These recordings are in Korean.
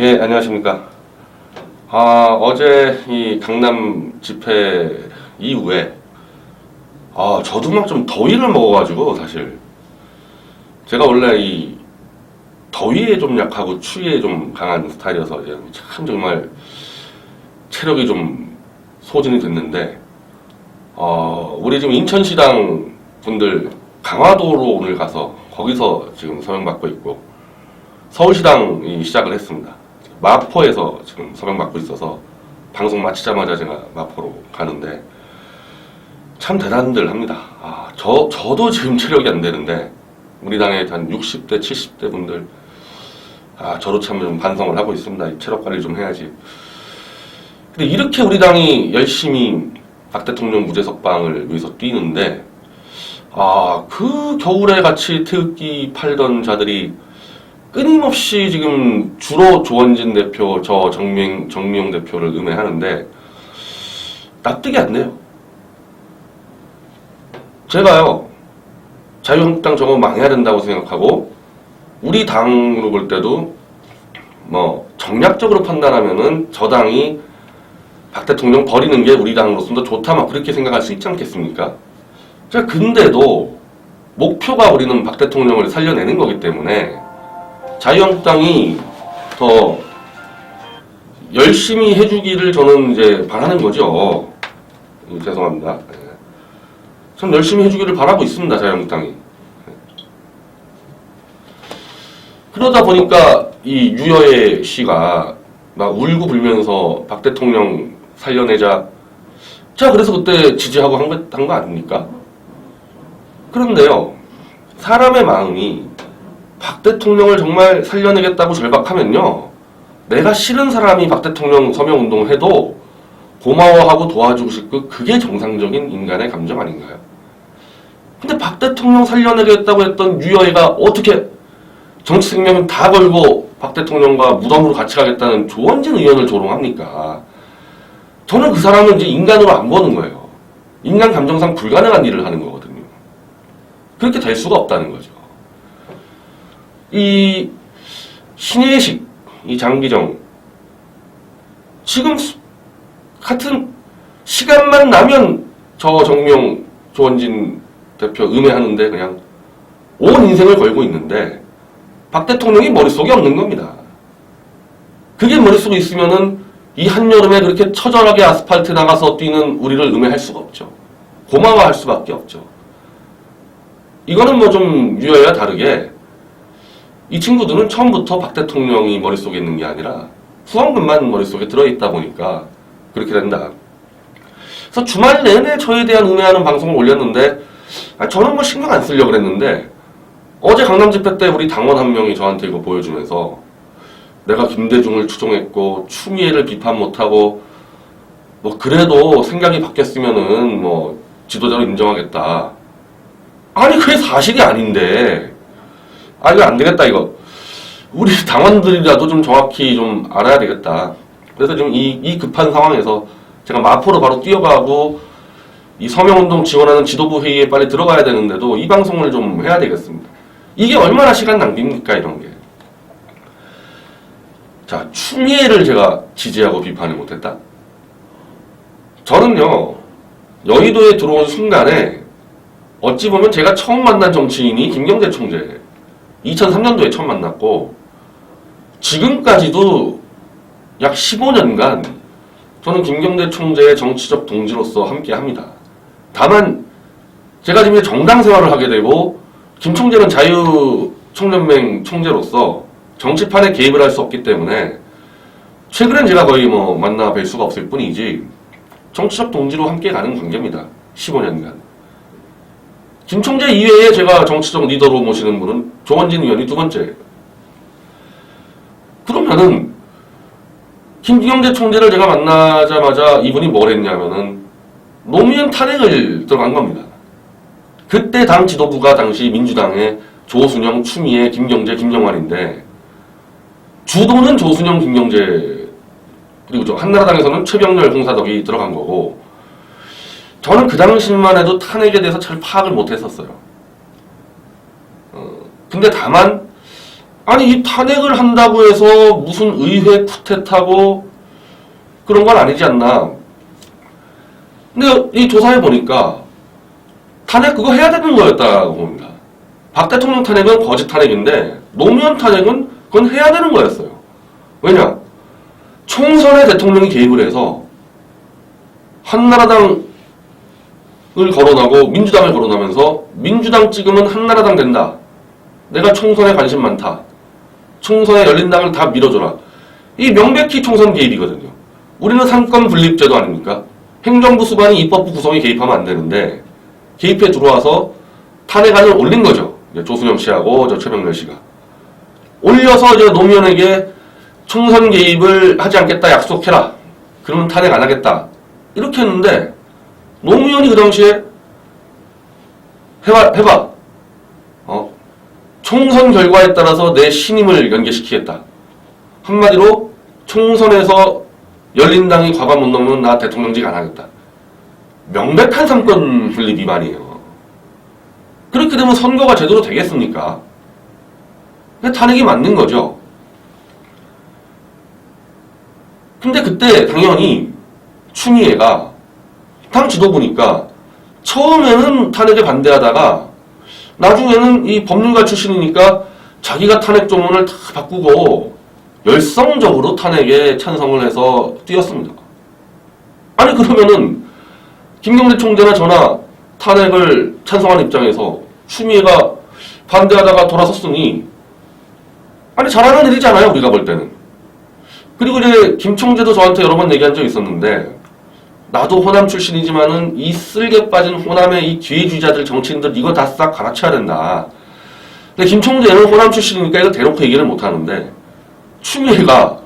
예, 안녕하십니까. 아, 어제 이 강남 집회 이후에 아, 저도 막 좀 더위를 먹어가지고 사실 제가 원래 이 더위에 좀 약하고 추위에 좀 강한 스타일이어서 참 정말 체력이 좀 소진이 됐는데 어, 우리 지금 인천시당 분들 강화도로 오늘 가서 거기서 지금 서명받고 있고 서울시당이 시작을 했습니다. 마포에서 지금 서명받고 있어서 방송 마치자마자 제가 마포로 가는데 참 대단들 합니다. 아, 저, 저도 지금 체력이 안 되는데 우리 당의 한 60대, 70대 분들 아, 저도 참 좀 반성을 하고 있습니다. 이 체력 관리 좀 해야지. 근데 이렇게 우리 당이 열심히 박 대통령 무죄석방을 위해서 뛰는데 아, 그 겨울에 같이 태극기 팔던 자들이 끊임없이 지금 주로 조원진 대표, 저 정명, 정미용 대표를 음해하는데 납득이 안 돼요. 제가요, 자유한국당 저거 망해야 된다고 생각하고 우리 당으로 볼 때도 뭐 정략적으로 판단하면은 저 당이 박 대통령 버리는 게 우리 당으로서 더 좋다 막 그렇게 생각할 수 있지 않겠습니까? 자, 근데도 목표가 우리는 박 대통령을 살려내는 거기 때문에 자유한국당이 더 열심히 해주기를 저는 이제 바라는 거죠. 음, 죄송합니다. 예. 전 열심히 해주기를 바라고 있습니다. 자유한국당이. 그러다 보니까 이 유여의 씨가 막 울고 불면서 박 대통령 살려내자. 자, 그래서 그때 지지하고 한 거 아닙니까? 그런데요, 사람의 마음이 박 대통령을 정말 살려내겠다고 절박하면요, 내가 싫은 사람이 박 대통령 서명 운동을 해도 고마워하고 도와주고 싶고 그게 정상적인 인간의 감정 아닌가요? 근데 박 대통령 살려내겠다고 했던 유여애가 어떻게 정치 생명은 다 걸고 박 대통령과 무덤으로 같이 가겠다는 조원진 의원을 조롱합니까? 저는 그 사람은 이제 인간으로 안 보는 거예요. 인간 감정상 불가능한 일을 하는 거거든요. 그렇게 될 수가 없다는 거죠. 이 신혜식, 이 장기정 지금 수- 같은 시간만 나면 저 정명 조원진 대표 음해하는데 그냥 온 인생을 걸고 있는데 박 대통령이 머릿속에 없는 겁니다. 그게 머릿속에 있으면은 이 한여름에 그렇게 처절하게 아스팔트 나가서 뛰는 우리를 음해할 수가 없죠. 고마워할 수밖에 없죠. 이거는 뭐 좀 유여야 다르게 이 친구들은 처음부터 박 대통령이 머릿속에 있는 게 아니라 후원금만 머릿속에 들어있다 보니까 그렇게 된다. 그래서 주말 내내 저에 대한 음해하는 방송을 올렸는데 아, 저는 뭐 신경 안 쓰려고 그랬는데 어제 강남 집회 때 우리 당원 한 명이 저한테 이거 보여주면서 내가 김대중을 추종했고 추미애를 비판 못하고 뭐 그래도 생각이 바뀌었으면은 뭐 지도자로 인정하겠다. 아니 그게 사실이 아닌데 아 이거 안 되겠다 이거 우리 당원들이라도 좀 정확히 좀 알아야 되겠다. 그래서 지금 이, 이 급한 상황에서 제가 마포로 바로 뛰어가고 이 서명운동 지원하는 지도부 회의에 빨리 들어가야 되는데도 이 방송을 좀 해야 되겠습니다. 이게 얼마나 시간 낭비입니까 이런 게. 자 추미애를 제가 지지하고 비판을 못했다. 저는요 여의도에 들어온 순간에 어찌 보면 제가 처음 만난 정치인이 김경재 총재 2003년도에 처음 만났고 지금까지도 약 15년간 저는 김경재 총재의 정치적 동지로서 함께 합니다. 다만 제가 지금 정당 생활을 하게 되고 김 총재는 자유총연맹 총재로서 정치판에 개입을 할 수 없기 때문에 최근엔 제가 거의 뭐 만나 뵐 수가 없을 뿐이지 정치적 동지로 함께 가는 관계입니다. 15년간. 김 총재 이외에 제가 정치적 리더로 모시는 분은 조원진 의원이 두 번째. 그러면은 김경재 총재를 제가 만나자마자 이분이 뭘 했냐면은 노무현 탄핵을 들어간 겁니다. 그때 당 지도부가 당시 민주당의 조순영, 추미애, 김경재, 김영환인데 주도는 조순영, 김경재 그리고 저 한나라당에서는 최병렬, 홍사덕이 들어간 거고 저는 그 당시만 해도 탄핵에 대해서 잘 파악을 못했었어요. 어, 근데 다만 아니 이 탄핵을 한다고 해서 무슨 의회 쿠데타고 그런 건 아니지 않나. 근데 이 조사해 보니까 탄핵 그거 해야 되는 거였다고 봅니다. 박 대통령 탄핵은 거짓 탄핵인데 노무현 탄핵은 그건 해야 되는 거였어요. 왜냐? 총선에 대통령이 개입을 해서 한나라당 을 거론하고 민주당을 거론하면서 민주당 찍으면 한나라당 된다. 내가 총선에 관심 많다. 총선에 열린당을 다 밀어줘라. 이 명백히 총선 개입이거든요. 우리는 상권 분립제도 아닙니까? 행정부 수반이 입법부 구성에 개입하면 안 되는데 개입해 들어와서 탄핵안을 올린 거죠. 조수영 씨하고 저 최병렬 씨가 올려서 이제 노무현에게 총선 개입을 하지 않겠다 약속해라. 그러면 탄핵 안 하겠다. 이렇게 했는데 노무현이 그 당시에 해봐 해봐. 어 총선 결과에 따라서 내 신임을 연계시키겠다. 한마디로 총선에서 열린당이 과반 못 넘으면 나 대통령직 안 하겠다. 명백한 삼권 분립 위반이에요. 그렇게 되면 선거가 제대로 되겠습니까? 탄핵이 맞는 거죠. 근데 그때 당연히 추미애가 당 지도 보니까 처음에는 탄핵에 반대하다가 나중에는 이 법률가 출신이니까 자기가 탄핵 조문을 다 바꾸고 열성적으로 탄핵에 찬성을 해서 뛰었습니다. 아니 그러면은 김경래 총재나 저나 탄핵을 찬성하는 입장에서 추미애가 반대하다가 돌아섰으니 아니 잘하는 일이잖아요 우리가 볼 때는. 그리고 이제 김 총재도 저한테 여러 번 얘기한 적 있었는데 나도 호남 출신이지만은 이 쓸개 빠진 호남의 이 뒤주자들 정치인들 이거 다 싹 갈아쳐야 된다. 근데 김 총재는 호남 출신이니까 이거 대놓고 얘기를 못 하는데 추미애가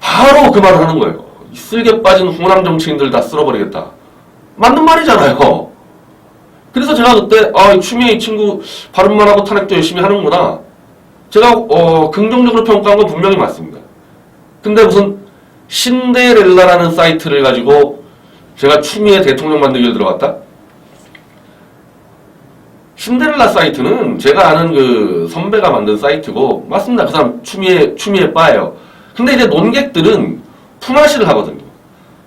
바로 그 말을 하는 거예요. 이 쓸개 빠진 호남 정치인들 다 쓸어버리겠다. 맞는 말이잖아요. 그래서 제가 그때 아, 이 추미애 이 친구 발음만 하고 탄핵도 열심히 하는구나. 제가 어, 긍정적으로 평가한 건 분명히 맞습니다. 근데 무슨 신데렐라라는 사이트를 가지고 제가 추미애 대통령 만들기에 들어갔다? 신데렐라 사이트는 제가 아는 그 선배가 만든 사이트고 맞습니다. 그 사람 추미애 추미애 빠예요. 근데 이제 논객들은 품앗이를 하거든요.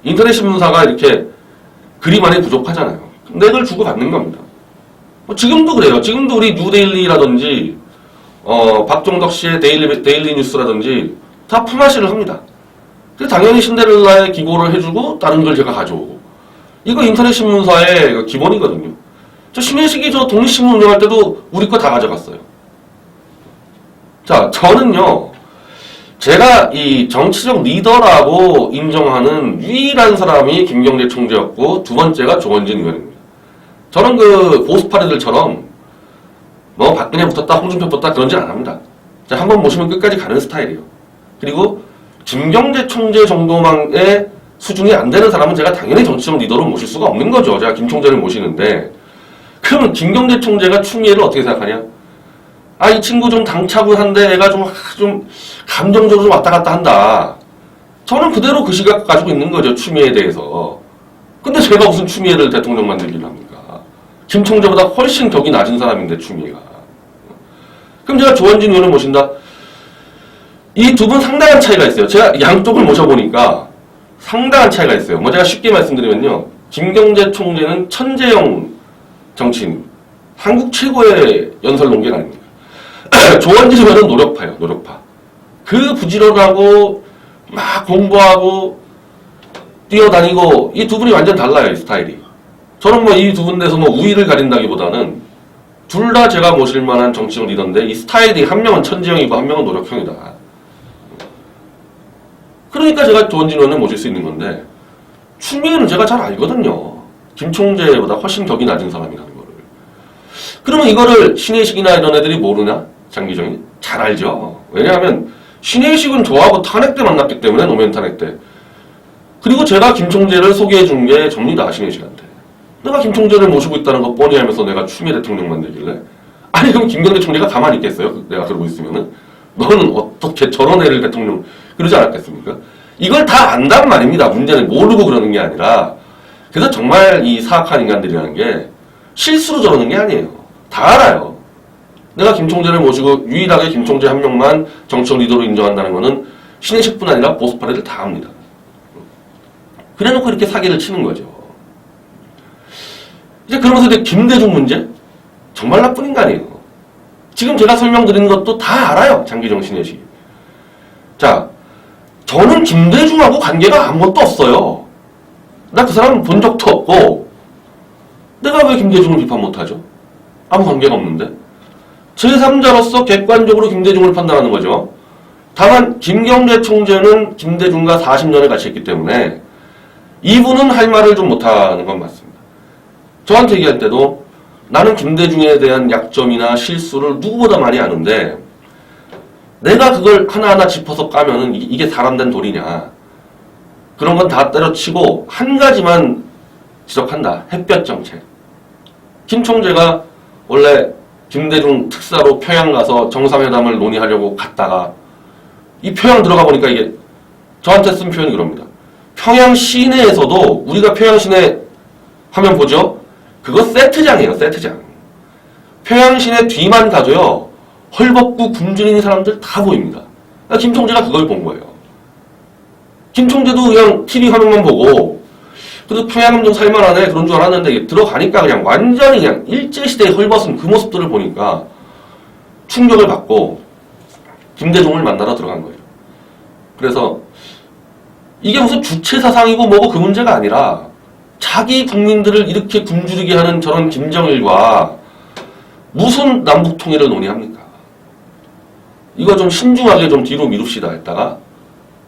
인터넷 신문사가 이렇게 글이 많이 부족하잖아요. 근데 그걸 주고 받는 겁니다. 뭐 지금도 그래요. 지금도 우리 뉴데일리라든지 어, 박종덕 씨의 데일리 데일리 뉴스라든지 다 품앗이를 합니다. 당연히 신데렐라에 기고를 해주고 다른 걸 제가 가져오고 이거 인터넷 신문사의 그 기본이거든요. 저 신혜식이 저 독립신문 운영할 때도 우리 거 다 가져갔어요. 자, 저는요, 제가 이 정치적 리더라고 인정하는 유일한 사람이 김경재 총재였고, 두 번째가 조원진 의원입니다. 저는 그 보수파리들처럼 뭐 박근혜 붙었다, 홍준표 붙었다 그런 짓 안 합니다. 자, 한번 모시면 끝까지 가는 스타일이에요. 그리고 김경재 총재 정도만의 수준이 안 되는 사람은 제가 당연히 정치적 리더로 모실 수가 없는 거죠. 제가 김 총재를 모시는데. 그러면 김경재 총재가 추미애를 어떻게 생각하냐? 아, 이 친구 좀 당차분한데 애가 좀, 좀 감정적으로 좀 왔다 갔다 한다. 저는 그대로 그 시각 가지고 있는 거죠. 추미애에 대해서. 근데 제가 무슨 추미애를 대통령 만들기를 합니까? 김 총재보다 훨씬 격이 낮은 사람인데, 추미애가. 그럼 제가 조원진 의원을 모신다? 이 두 분 상당한 차이가 있어요. 제가 양쪽을 모셔보니까 상당한 차이가 있어요. 뭐 제가 쉽게 말씀드리면요. 김경재 총재는 천재형 정치인, 한국 최고의 연설 논객 아닙니까? 조원진 의원은 노력파예요, 노력파. 그 부지런하고 막 공부하고 뛰어다니고 이 두 분이 완전 달라요, 이 스타일이. 저는 뭐 이 두 분에서 뭐 우위를 가린다기보다는 둘 다 제가 모실 만한 정치적 리더인데 이 스타일이 한 명은 천재형이고 한 명은 노력형이다. 그러니까 제가 조원진 의원을 모실 수 있는 건데 추미애는 제가 잘 알거든요. 김 총재보다 훨씬 격이 낮은 사람이라는 거를. 그러면 이거를 신혜식이나 이런 애들이 모르나? 장기정이? 잘 알죠. 왜냐하면 신혜식은 저하고 탄핵 때 만났기 때문에 노무현 탄핵 때. 그리고 제가 김 총재를 소개해 준 게 접니다. 신혜식한테. 내가 김 총재를 모시고 있다는 거 뻔히 알면서 내가 추미애 대통령 만들길래 아니 그럼 김경재 총재가 가만히 있겠어요? 내가 그러고 있으면은 너는 어떻게 저런 애를 대통령 그러지 않았겠습니까? 이걸 다 안단 말입니다. 문제는 모르고 그러는 게 아니라 그래서 정말 이 사악한 인간들이라는 게 실수로 저러는 게 아니에요. 다 알아요. 내가 김 총재를 모시고 유일하게 김 총재 한 명만 정치적 리더로 인정한다는 것은 신의식뿐 아니라 보수파리들 다 합니다. 그래놓고 이렇게 사기를 치는 거죠. 이제 그러면서 이제 김대중 문제? 정말 나쁜 인간이에요. 지금 제가 설명드리는 것도 다 알아요. 장기정 신혜식. 자, 저는 김대중하고 관계가 아무것도 없어요. 나 그 사람 본 적도 없고, 내가 왜 김대중을 비판 못하죠? 아무 관계가 없는데. 제3자로서 객관적으로 김대중을 판단하는 거죠. 다만, 김경재 총재는 김대중과 40년을 같이 했기 때문에, 이분은 할 말을 좀 못하는 건 맞습니다. 저한테 얘기할 때도, 나는 김대중에 대한 약점이나 실수를 누구보다 많이 아는데, 내가 그걸 하나하나 짚어서 까면은 이- 이게 사람 된 돌이냐. 그런 건 다 때려치고 한 가지만 지적한다. 햇볕 정책. 김 총재가 원래 김대중 특사로 평양 가서 정상회담을 논의하려고 갔다가 이 평양 들어가 보니까 이게 저한테 쓴 표현이 그럽니다. 평양 시내에서도 우리가 평양 시내 화면 보죠? 그거 세트장이에요, 세트장. 평양 시내 뒤만 가도요, 헐벗고 굶주리는 사람들 다 보입니다. 그러니까 김 총재가 그걸 본 거예요. 김 총재도 그냥 TV 화면만 보고, 그래도 평양은 좀 살만하네, 그런 줄 알았는데, 들어가니까 그냥 완전히 그냥 일제시대의 헐벗은 그 모습들을 보니까 충격을 받고, 김대중을 만나러 들어간 거예요. 그래서, 이게 무슨 주체 사상이고 뭐고 그 문제가 아니라, 자기 국민들을 이렇게 굶주리게 하는 저런 김정일과 무슨 남북 통일을 논의합니까? 이거 좀 신중하게 좀 뒤로 미룹시다 했다가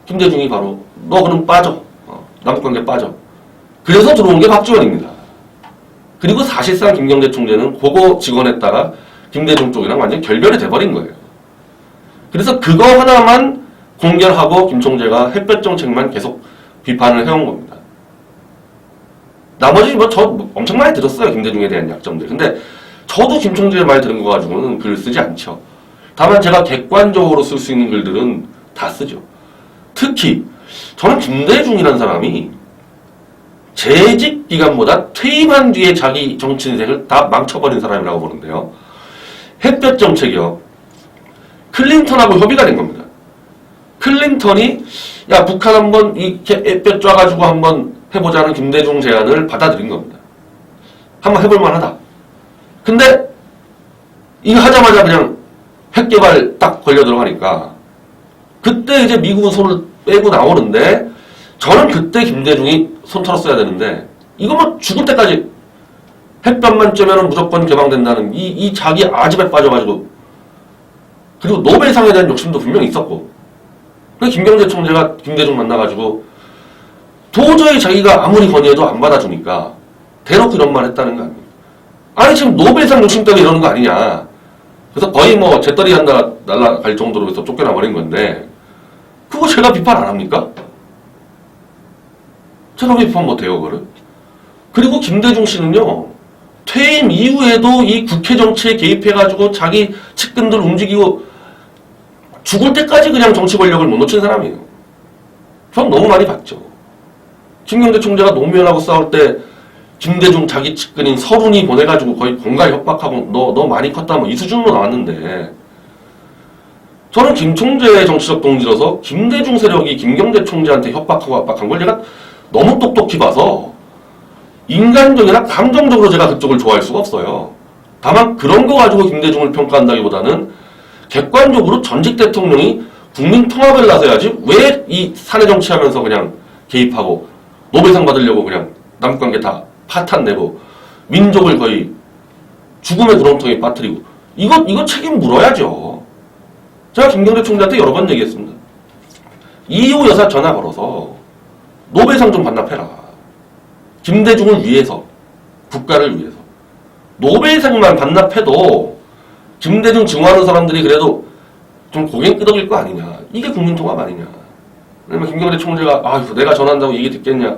김대중이 바로 너 그럼 빠져. 어, 남북관계 빠져. 그래서 들어온 게 박지원입니다. 그리고 사실상 김경재 총재는 그거 직원했다가 김대중 쪽이랑 완전 결별이 돼버린 거예요. 그래서 그거 하나만 공결하고 김 총재가 햇볕 정책만 계속 비판을 해온 겁니다. 나머지 뭐 저 엄청 많이 들었어요 김대중에 대한 약점들. 근데 저도 김 총재의 말 들은 거 가지고는 글을 쓰지 않죠. 다만 제가 객관적으로 쓸 수 있는 글들은 다 쓰죠. 특히 저는 김대중이라는 사람이 재직 기간보다 퇴임한 뒤에 자기 정치 인생을 다 망쳐버린 사람이라고 보는데요. 햇볕 정책이요. 클린턴하고 협의가 된 겁니다. 클린턴이 야 북한 한번 이렇게 햇볕 쪄가지고 한번 해보자는 김대중 제안을 받아들인 겁니다. 한번 해볼 만 하다. 근데 이거 하자마자 그냥 핵 개발 딱 걸려 들어가니까 그때 이제 미국은 손을 빼고 나오는데 저는 그때 김대중이 손 털었어야 되는데 이거 뭐 죽을 때까지 햇볕만 쬐면 무조건 개방된다는 이, 이 자기 아집에 빠져가지고 그리고 노벨상에 대한 욕심도 분명히 있었고 그래서 김경재 총재가 김대중 만나가지고 도저히 자기가 아무리 건의해도 안 받아주니까 대놓고 이런 말 했다는 거 아닙니까? 아니 지금 노벨상 욕심 때문에 이러는 거 아니냐 그래서 거의 뭐 재떨이 한다 날라갈 정도로 해서 쫓겨나 버린 건데 그거 제가 비판 안 합니까? 제가 왜 비판 못해요 그거를? 그리고 김대중 씨는요 퇴임 이후에도 이 국회 정치에 개입해가지고 자기 측근들 움직이고 죽을 때까지 그냥 정치 권력을 못 놓친 사람이에요. 전 너무 많이 봤죠. 김경대 총재가 노무현하고 싸울 때 김대중 자기 측근인 서른이 보내가지고 거의 공갈 협박하고 너, 너 많이 컸다 뭐 이 수준으로 나왔는데 저는 김 총재의 정치적 동지로서 김대중 세력이 김경대 총재한테 협박하고 압박한 걸 제가 너무 똑똑히 봐서 인간적이나 감정적으로 제가 그쪽을 좋아할 수가 없어요. 다만 그런 거 가지고 김대중을 평가한다기보다는 객관적으로 전직 대통령이 국민 통합을 나서야지 왜 이 사내 정치하면서 그냥 개입하고 노벨상 받으려고 그냥 남북 관계 다 파탄 내고 민족을 거의 죽음의 구렁텅이에 빠뜨리고 이거 이거 책임 물어야죠. 제가 김경재 총재한테 여러 번 얘기했습니다. 이호 여사 전화 걸어서 노벨상 좀 반납해라. 김대중을 위해서 국가를 위해서 노벨상만 반납해도 김대중 증오하는 사람들이 그래도 좀 고개 끄덕일 거 아니냐. 이게 국민통합 아니냐. 그러면 김경래 총재가 아휴 내가 전한다고 얘기 듣겠냐.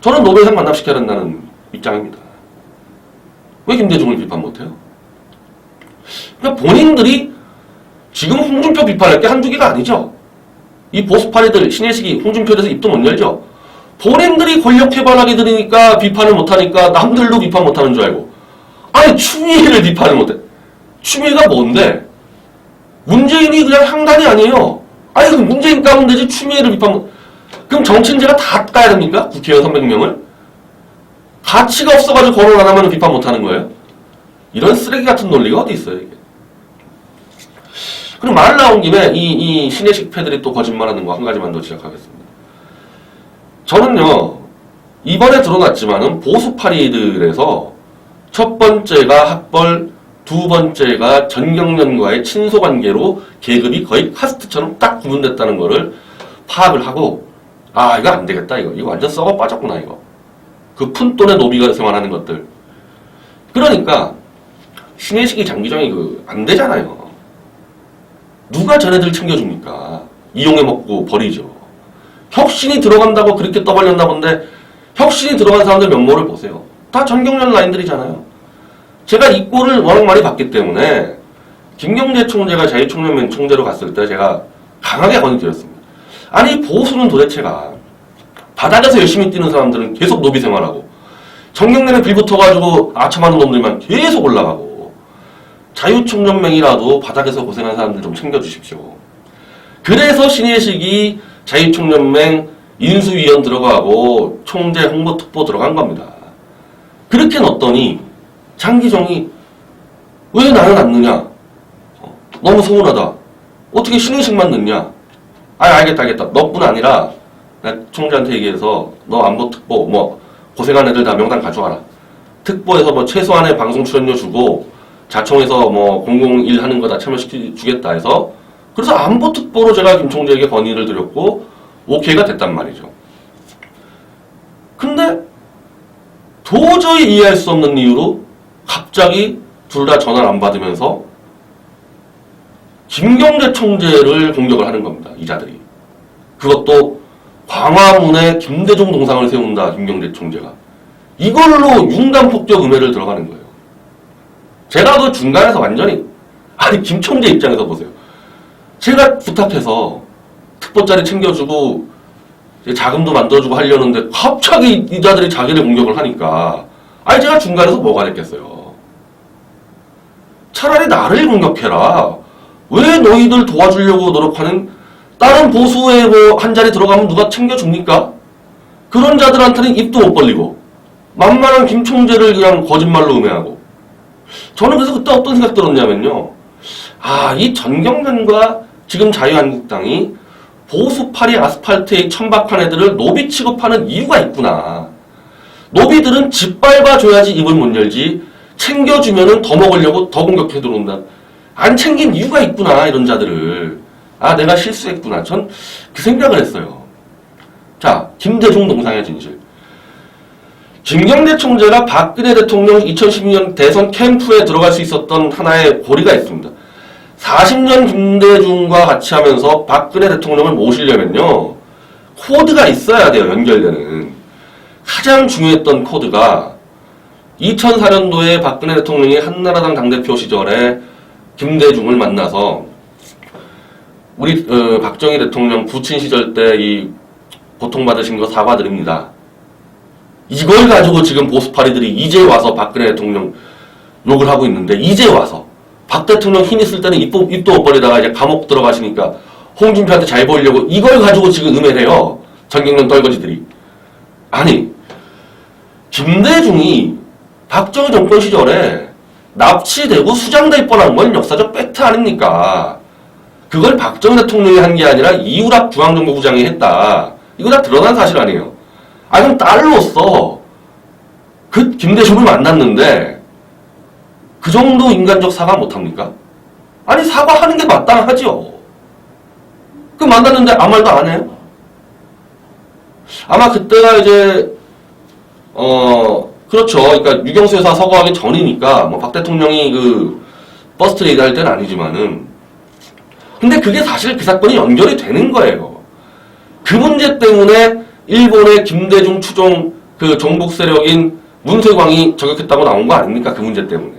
저는 노벨상 반납시켜야 된다는 입장입니다. 왜 김대중을 비판 못해요? 그러니까 본인들이 지금 홍준표 비판할 게 한두 개가 아니죠. 이 보수파리들 신혜식이 홍준표에 대해서 입도 못 열죠. 본인들이 권력 개발하게 들으니까 비판을 못하니까 남들도 비판 못하는 줄 알고 아니 추미애를 비판을 못해. 추미애가 뭔데? 문재인이 그냥 향단이 아니에요. 아니 그럼 문재인 까면 되지 추미애를 비판 그럼 정치인제가 다 까야 됩니까? 국회의원 300명을? 가치가 없어가지고 거론 안 하면 비판 못 하는 거예요? 이런 쓰레기 같은 논리가 어디 있어요, 이게. 그리고 말 나온 김에 이, 이 신혜식 패들이 또 거짓말하는 거 한 가지만 더 지적하겠습니다. 저는요, 이번에 드러났지만은 보수 파리들에서 첫 번째가 학벌, 두 번째가 전경련과의 친소 관계로 계급이 거의 카스트처럼 딱 구분됐다는 거를 파악을 하고, 아, 이거 안 되겠다, 이거. 이거 완전 썩어 빠졌구나, 이거. 그 푼돈의 노비가 생활하는 것들. 그러니까, 신혜식이 장기정이 그, 안 되잖아요. 누가 전애들 챙겨줍니까? 이용해 먹고 버리죠. 혁신이 들어간다고 그렇게 떠벌렸나 본데, 혁신이 들어간 사람들 면모를 보세요. 다 전경련 라인들이잖아요. 제가 이 꼴을 워낙 많이 봤기 때문에, 김경재 총재가 자유총련맹 총재로 갔을 때 제가 강하게 건의드렸습니다. 아니, 보수는 도대체가, 바닥에서 열심히 뛰는 사람들은 계속 노비 생활하고, 정경련에 빌붙어가지고 아첨하는 놈들만 계속 올라가고, 자유총연맹이라도 바닥에서 고생한 사람들 좀 챙겨주십시오. 그래서 신혜식이 자유총연맹 인수위원 들어가고 총재 홍보특보 들어간 겁니다. 그렇게 넣었더니 장기정이 왜 나는 안 넣냐? 어, 너무 서운하다. 어떻게 신혜식만 넣냐? 아 알겠다 알겠다. 너뿐 아니라 나 총재한테 얘기해서 너 안보 특보 뭐 고생한 애들 다 명단 가져와라. 특보에서 뭐 최소한의 방송 출연료 주고 자총에서 뭐 공공일 하는 거 다 참여시키 주겠다 해서 그래서 안보 특보로 제가 김 총재에게 건의를 드렸고 오케이가 됐단 말이죠. 근데 도저히 이해할 수 없는 이유로 갑자기 둘 다 전화를 안 받으면서 김경재 총재를 공격을 하는 겁니다. 이자들이. 그것도 광화문에 김대중 동상을 세운다. 김경재 총재가. 이걸로 융단 폭격 음해를 들어가는 거예요. 제가 그 중간에서 완전히 아니 김 총재 입장에서 보세요. 제가 부탁해서 특보짜리 챙겨주고 자금도 만들어주고 하려는데 갑자기 이자들이 자기를 공격을 하니까 아니 제가 중간에서 뭐가 됐겠어요. 차라리 나를 공격해라. 왜 너희들 도와주려고 노력하는 다른 보수에 뭐한 자리 들어가면 누가 챙겨줍니까? 그런 자들한테는 입도 못 벌리고 만만한 김 총재를 그냥 거짓말로 음해하고 저는 그래서 그때 어떤 생각 들었냐면요. 아, 이 전경련과 지금 자유한국당이 보수파리 아스팔트에 천박한 애들을 노비 취급하는 이유가 있구나. 노비들은 짓밟아줘야지 입을 못 열지 챙겨주면은 더 먹으려고 더 공격해 들어온다. 안 챙긴 이유가 있구나, 이런 자들을. 아, 내가 실수했구나. 전 그 생각을 했어요. 자, 김대중 동상의 진실. 김경재 총재가 박근혜 대통령 2012년 대선 캠프에 들어갈 수 있었던 하나의 고리가 있습니다. 40년 김대중과 같이 하면서 박근혜 대통령을 모시려면요. 코드가 있어야 돼요. 연결되는. 가장 중요했던 코드가 2004년도에 박근혜 대통령이 한나라당 당대표 시절에 김대중을 만나서 우리 어, 박정희 대통령 부친 시절 때 이 고통받으신 거 사과드립니다. 이걸 가지고 지금 보수파리들이 이제 와서 박근혜 대통령 욕을 하고 있는데 이제 와서 박 대통령 힘 있을 때는 입도, 입도 못 벌리다가 이제 감옥 들어가시니까 홍준표한테 잘 보이려고 이걸 가지고 지금 음해해요. 전경련 떨거지들이. 아니 김대중이 박정희 정권 시절에 납치되고 수장될 뻔한 건 역사적 팩트 아닙니까? 그걸 박정희 대통령이 한 게 아니라 이우락 중앙정보부장이 했다. 이거 다 드러난 사실 아니에요. 아, 그럼 딸로서 그 김대중을 만났는데 그 정도 인간적 사과 못합니까? 아니, 사과하는 게 마땅하죠. 그 만났는데 아무 말도 안 해요? 아마 그때가 이제, 어, 그렇죠. 그러니까 유경수 여사 서거하기 전이니까 뭐 박 대통령이 그 버스 트 레이드 할 때는 아니지만은 근데 그게 사실 그 사건이 연결이 되는 거예요. 그 문제 때문에 일본의 김대중 추종 그 정복 세력인 문세광이 저격했다고 나온 거 아닙니까? 그 문제 때문에.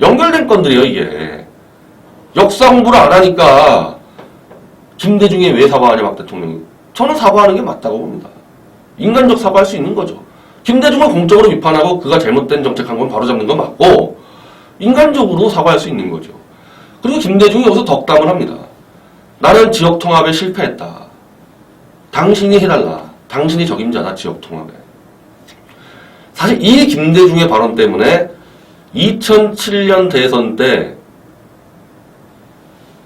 연결된 건들이에요, 이게. 역사 공부를 안 하니까 김대중이 왜 사과하냐, 박 대통령이. 저는 사과하는 게 맞다고 봅니다. 인간적 사과할 수 있는 거죠. 김대중을 공적으로 비판하고 그가 잘못된 정책한 건 바로잡는 건 맞고 인간적으로 사과할 수 있는 거죠. 그리고 김대중이 여기서 덕담을 합니다. 나는 지역 통합에 실패했다. 당신이 해달라. 당신이 적임자다, 지역 통합에. 사실 이 김대중의 발언 때문에 2007년 대선 때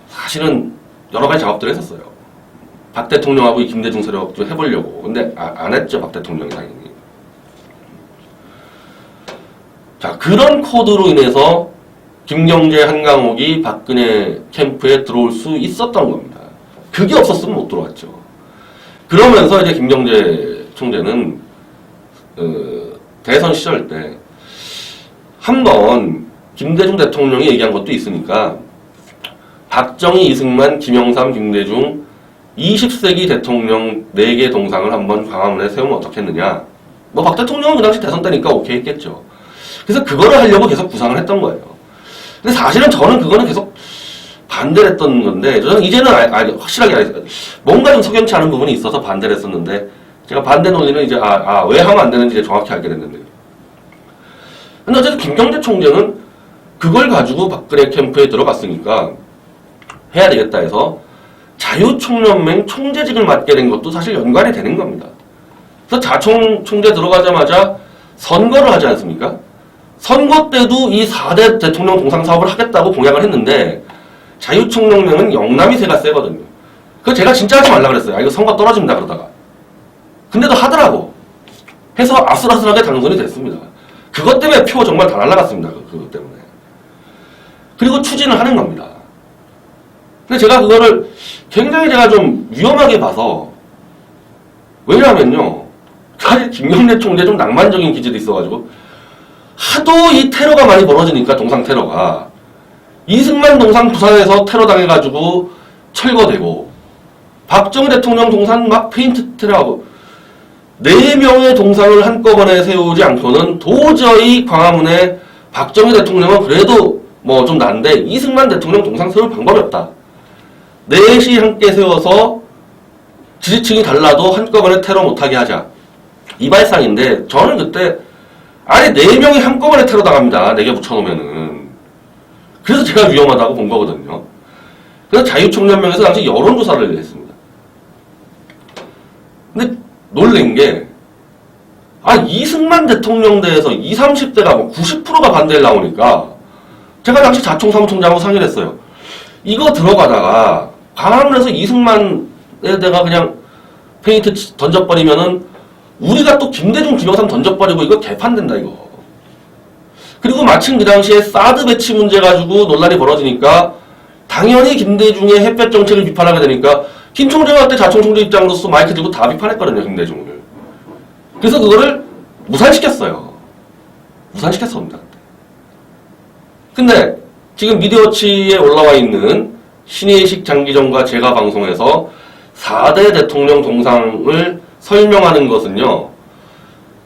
사실은 여러 가지 작업들을 했었어요. 박 대통령하고 이 김대중 세력 좀 해보려고. 근데 아- 안 했죠, 박 대통령이 당연히. 자, 그런 코드로 인해서 김경재, 한강옥이 박근혜 캠프에 들어올 수 있었던 겁니다. 그게 없었으면 못 들어왔죠. 그러면서 이제 김경재 총재는 어, 대선 시절 때 한 번 김대중 대통령이 얘기한 것도 있으니까 박정희, 이승만, 김영삼, 김대중 20세기 대통령 4개 동상을 한번 광화문에 세우면 어떻겠느냐. 뭐 박 대통령은 그 당시 대선 때니까 오케이 했겠죠. 그래서 그거를 하려고 계속 구상을 했던 거예요. 근데 사실은 저는 그거는 계속 반대를 했던 건데, 저는 이제는 아, 아, 확실하게 알- 뭔가 좀 석연치 않은 부분이 있어서 반대를 했었는데, 제가 반대 논리는 이제, 아, 아, 왜 하면 안 되는지 정확히 알게 됐는데. 근데 어쨌든 김경재 총재는 그걸 가지고 박근혜 캠프에 들어갔으니까 해야 되겠다 해서 자유총연맹 총재직을 맡게 된 것도 사실 연관이 되는 겁니다. 그래서 자총 총재 들어가자마자 선거를 하지 않습니까? 선거 때도 이 4대 대통령 동상 사업을 하겠다고 공약을 했는데 자유총연맹은 영남이 세가 세거든요. 그거 제가 진짜 하지 말라 그랬어요. 아, 이거 선거 떨어진다 그러다가. 근데도 하더라고. 해서 아슬아슬하게 당선이 됐습니다. 그것 때문에 표 정말 다 날라갔습니다. 그- 그것 때문에. 그리고 추진을 하는 겁니다. 근데 제가 그거를 굉장히 제가 좀 위험하게 봐서 왜냐하면요. 사실 김경래 총재 좀 낭만적인 기질이 있어가지고 하도 이 테러가 많이 벌어지니까 동상 테러가 이승만 동상 부산에서 테러 당해가지고 철거되고 박정희 대통령 동상 막 페인트 테러하고 네 명의 동상을 한꺼번에 세우지 않고는 도저히 광화문에 박정희 대통령은 그래도 뭐 좀 난데 이승만 대통령 동상 세울 방법이 없다. 넷이 함께 세워서 지지층이 달라도 한꺼번에 테러 못하게 하자. 이 발상인데 저는 그때 아니 네 명이 한꺼번에 테러 당합니다. 네 개 붙여놓으면은 그래서 제가 위험하다고 본 거거든요. 그래서 자유총연맹에서 당시 여론조사를 했습니다. 근데 놀란 게, 아, 이승만 대통령 대에서 20, 30대가 뭐 90%가 반대를 나오니까, 제가 당시 자총 사무총장하고 상의를 했어요. 이거 들어가다가, 광화문에서 이승만에 내가 그냥 페인트 치- 던져버리면은, 우리가 또 김대중, 김영삼 던져버리고 이거 개판된다, 이거. 그리고 마침 그 당시에 사드 배치 문제 가지고 논란이 벌어지니까, 당연히 김대중의 햇볕 정책을 비판하게 되니까, 김 총재가 그때 자총 총재 입장으로서 마이크 들고 다 비판했거든요, 김대중을. 그래서 그거를 무산시켰어요. 무산시켰습니다. 근데 지금 미디어치에 올라와 있는 신의식 장기정과 제가 방송에서 4대 대통령 동상을 설명하는 것은요,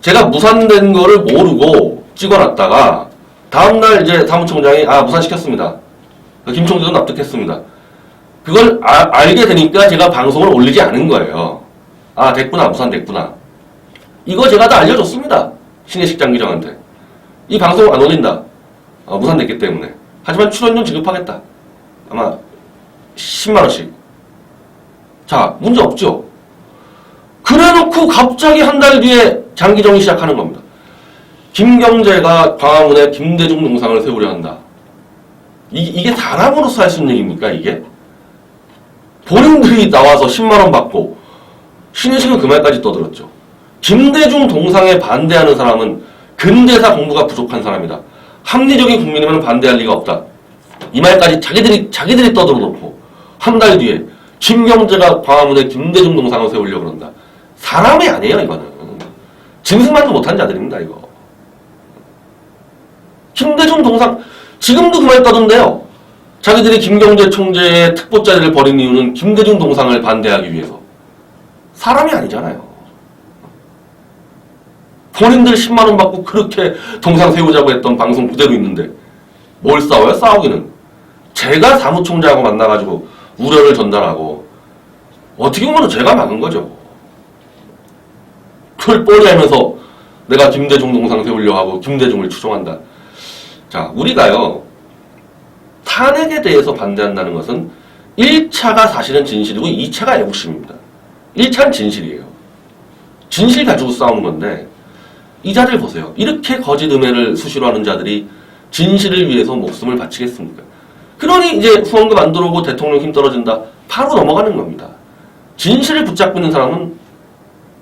제가 무산된 거를 모르고 찍어놨다가 다음날 이제 사무총장이 아 무산시켰습니다. 김 총재도 납득했습니다. 그걸 아- 알게 되니까 제가 방송을 올리지 않은 거예요. 아, 됐구나, 무산됐구나. 이거 제가 다 알려줬습니다. 신혜식 장기정한테. 이 방송 안 올린다. 어, 무산됐기 때문에. 하지만 출연료 지급하겠다. 아마 10만원씩. 자, 문제 없죠? 그래 놓고 갑자기 한 달 뒤에 장기정이 시작하는 겁니다. 김경재가 광화문에 김대중 동상을 세우려 한다. 이, 이게 사람으로서 할 수 있는 얘기입니까, 이게? 본인들이 나와서 10만원 받고, 신의식은 그 말까지 떠들었죠. 김대중 동상에 반대하는 사람은 근대사 공부가 부족한 사람이다. 합리적인 국민이면 반대할 리가 없다. 이 말까지 자기들이, 자기들이 떠들어 놓고, 한 달 뒤에 김경재가 광화문에 김대중 동상을 세우려고 그런다. 사람이 아니에요, 이거는. 짐승만도 못한 자들입니다, 이거. 김대중 동상, 지금도 그말 떠던데요. 자기들이 김경재 총재의 특보자리를 벌인 이유는 김대중 동상을 반대하기 위해서. 사람이 아니잖아요. 본인들 10만원 받고 그렇게 동상 세우자고 했던 방송 그대로 있는데 뭘 싸워요? 싸우기는. 제가 사무총장하고 만나가지고 우려를 전달하고 어떻게 보면 제가 막은 거죠. 뻔히 하면서 내가 김대중 동상 세우려 하고 김대중을 추종한다. 자, 우리가요, 탄핵에 대해서 반대한다는 것은 1차가 사실은 진실이고 2차가 애국심입니다. 1차는 진실이에요. 진실 가지고 싸우는 건데, 이 자리를 보세요. 이렇게 거짓 음해를 수시로 하는 자들이 진실을 위해서 목숨을 바치겠습니까? 그러니 이제 후원금 안 들어오고 대통령 힘 떨어진다. 바로 넘어가는 겁니다. 진실을 붙잡고 있는 사람은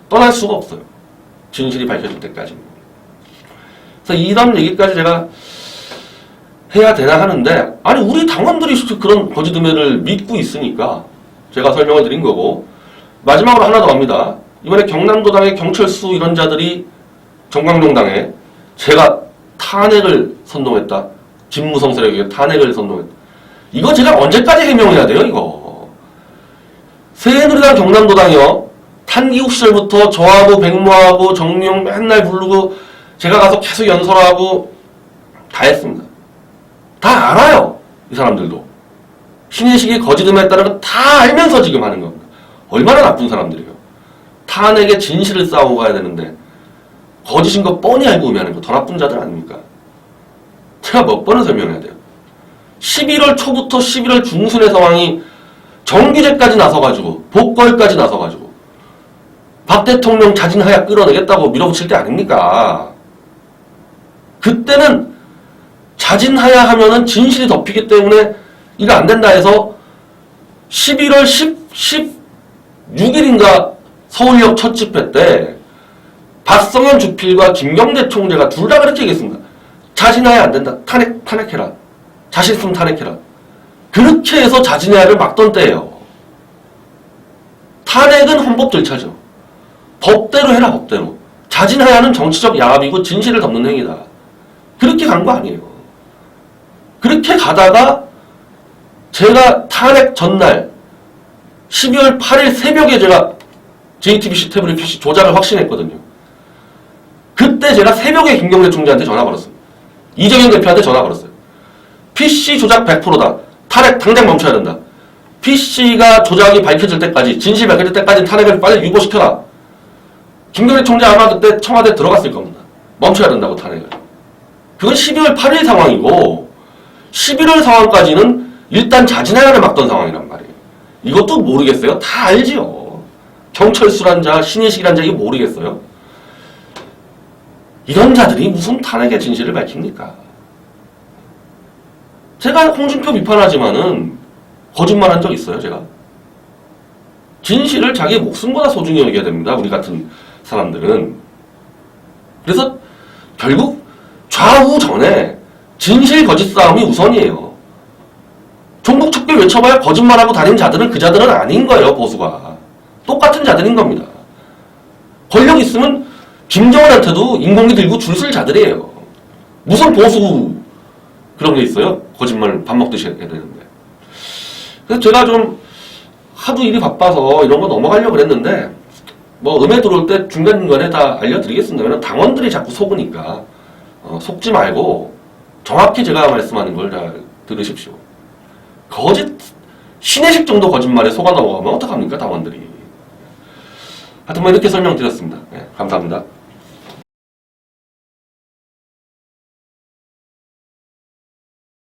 떠날 수가 없어요. 진실이 밝혀질 때까지. 그래서 이런 얘기까지 제가 해야 되나 하는데, 아니, 우리 당원들이 그런 거짓 음해를 믿고 있으니까 제가 설명을 드린 거고, 마지막으로 하나 더 합니다. 이번에 경남도당의 경철수 이런 자들이 정광용당에 제가 탄핵을 선동했다. 김무성 세력에게 탄핵을 선동했다. 이거 제가 언제까지 해명해야 돼요, 이거? 새누리당 경남도당이요. 탄기국 시절부터 저하고 백모하고 정명 맨날 부르고 제가 가서 계속 연설하고 다 했습니다. 다 알아요. 이 사람들도. 신의식이 거짓음했다는 거다 알면서 지금 하는 겁니다. 얼마나 나쁜 사람들이에요. 탄핵에 진실을 싸우고 가야 되는데 거짓인 거 뻔히 알고 의미하는 거 더 나쁜 자들 아닙니까? 제가 몇 번을 설명해야 돼요. 11월 초부터 11월 중순의 상황이 정기제까지 나서가지고 복걸까지 나서가지고 박 대통령 자진하야 끌어내겠다고 밀어붙일 때 아닙니까? 그때는 자진하야 하면은 진실이 덮이기 때문에 이거 안 된다 해서 11월 10, 16일인가 서울역 첫 집회 때 박성현 주필과 김경대 총재가 둘 다 그렇게 얘기했습니다. 자진하야 안 된다. 탄핵, 탄핵해라. 자신 있으면 탄핵해라. 그렇게 해서 자진하야를 막던 때예요. 탄핵은 헌법 절차죠. 법대로 해라, 법대로. 자진하야는 정치적 야합이고 진실을 덮는 행위다. 그렇게 간 거 아니에요. 그렇게 가다가 제가 탄핵 전날 12월 8일 새벽에 제가 JTBC 태블릿 PC 조작을 확신했거든요. 그때 제가 새벽에 김경래 총재한테 전화 걸었습니다. 이정현 대표한테 전화 걸었어요. PC 조작 100%다. 탄핵 당장 멈춰야 된다. PC가 조작이 밝혀질 때까지, 진실 밝혀질 때까지 탄핵을 빨리 유보시켜라. 김경래 총재 아마 그때 청와대 들어갔을 겁니다. 멈춰야 된다고 탄핵을. 그건 12월 8일 상황이고, 11월 상황까지는 일단 자진하야를 막던 상황이란 말이에요. 이것도 모르겠어요? 다 알지요. 경철수란 자, 신의식이란 자, 이거 모르겠어요? 이런 자들이 무슨 탄핵의 진실을 밝힙니까? 제가 홍준표 비판하지만은 거짓말 한 적 있어요, 제가. 진실을 자기 목숨보다 소중히 여겨야 됩니다, 우리 같은 사람들은. 그래서 결국 좌우 전에 진실 거짓 싸움이 우선이에요. 종북 척결 외쳐봐야 거짓말하고 다닌 자들은 그 자들은 아닌 거예요, 보수가. 똑같은 자들인 겁니다. 권력 있으면 김정은한테도 인공기 들고 줄 쓸 자들이에요. 무슨 보수 그런 게 있어요? 거짓말 밥 먹듯이 해야 되는데. 그래서 제가 좀 하도 일이 바빠서 이런 거 넘어가려고 그랬는데 뭐 음에 들어올 때 중간중간에 다 알려드리겠습니다. 왜냐면 당원들이 자꾸 속으니까 어, 속지 말고 정확히 제가 말씀하는 걸 잘 들으십시오. 거짓 신의식 정도 거짓말에 속아 넘어가면 어떡합니까 당원들이. 하여튼 뭐 이렇게 설명드렸습니다. 네, 감사합니다.